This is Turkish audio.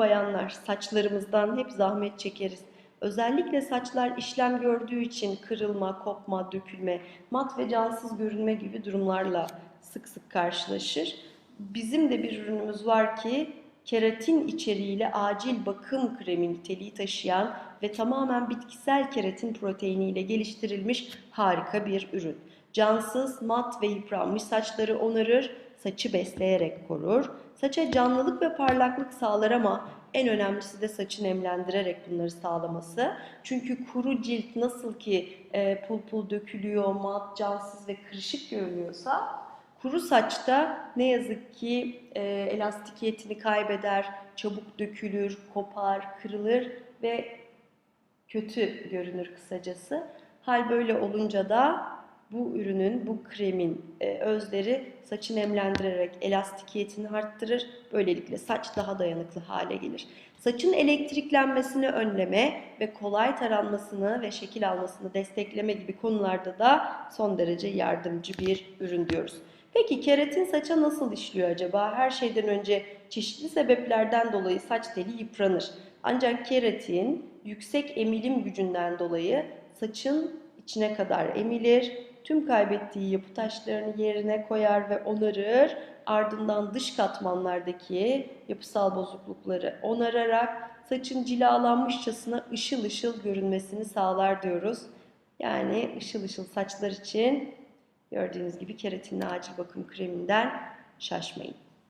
bayanlar saçlarımızdan hep zahmet çekeriz. Özellikle saçlar işlem gördüğü için kırılma, kopma, dökülme, mat ve cansız görünme gibi durumlarla sık sık karşılaşır. Bizim de bir ürünümüz var ki keratin içeriğiyle acil bakım kremi niteliği taşıyan ve tamamen bitkisel keratin proteiniyle geliştirilmiş harika bir ürün. Cansız, mat ve yıpranmış saçları onarır, saçı besleyerek korur. Saça canlılık ve parlaklık sağlar ama en önemlisi de saçı nemlendirerek bunları sağlaması. Çünkü kuru cilt nasıl ki e, pul pul dökülüyor, mat, cansız ve kırışık görünüyorsa kuru saçta ne yazık ki e, elastikiyetini kaybeder, çabuk dökülür, kopar, kırılır ve kötü görünür kısacası. Hal böyle olunca da bu ürünün, bu kremin e, özleri saçı nemlendirerek elastikiyetini arttırır. Böylelikle saç daha dayanıklı hale gelir. Saçın elektriklenmesini önleme ve kolay taranmasını ve şekil almasını destekleme gibi konularda da son derece yardımcı bir ürün diyoruz. Peki keratin saça nasıl işliyor acaba? Her şeyden önce çeşitli sebeplerden dolayı saç teli yıpranır. Ancak keratin yüksek emilim gücünden dolayı saçın içine kadar emilir, tüm kaybettiği yapı taşlarını yerine koyar ve onarır. Ardından dış katmanlardaki yapısal bozuklukları onararak saçın cilalanmışçasına ışıl ışıl görünmesini sağlar diyoruz. Yani ışıl ışıl saçlar için gördüğünüz gibi keratinli acil bakım kreminden şaşmayın.